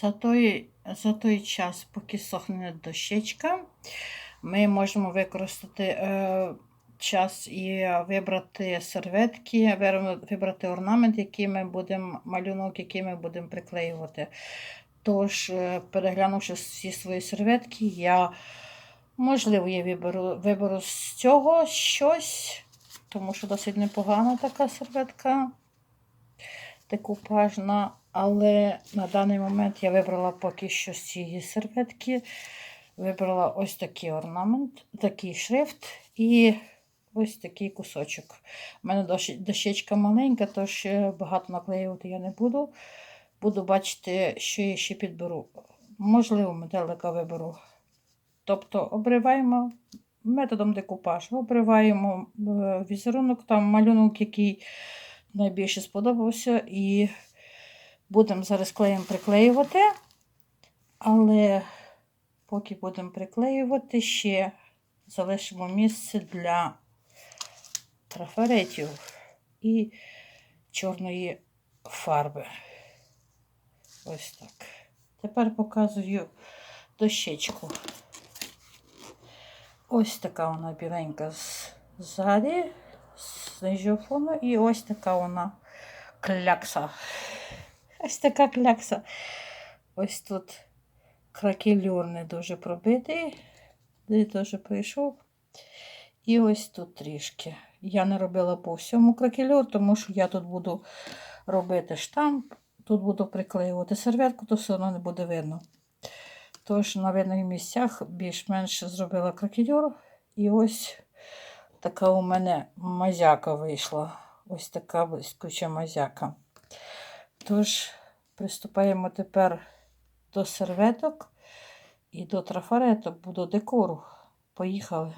За той, за той час, поки сохне дощечка, ми можемо використати е, час і вибрати серветки, вибрати орнамент, який ми будемо, малюнок, який ми будемо приклеювати. Тож, е, переглянувши всі свої серветки, я, можливо, я виберу, виберу з цього щось, тому що досить непогана така серветка, декупажна. Але на даний момент я вибрала поки що з цієї серветки. Вибрала ось такий орнамент, такий шрифт і ось такий кусочок. У мене дощечка маленька, тож е, багато наклеювати я не буду. Буду бачити, що я ще підберу. Можливо, метелика виберу. Тобто обриваємо методом декупаж, обриваємо е, візерунок, там малюнок, який найбільше сподобався, і будемо зараз клеєм приклеювати. Але поки будемо приклеювати, ще залишимо місце для трафаретів і чорної фарби. Ось так. Тепер показую дощечку. Ось така вона біленька ззаді, з фону, і ось така вона клякса. Ось така клякса. Ось тут кракелюр не дуже пробитий, де теж прийшов. І ось тут трішки. Я не робила по всьому кракелюр, тому що я тут буду робити штамп, тут буду приклеювати серветку, то все одно не буде видно. Тож на видних місцях більш-менш зробила кракелюр. І ось така у мене мазяка вийшла. Ось така блискуча мазяка. Тож, приступаємо тепер до серветок і до трафареток, до декору. Поїхали.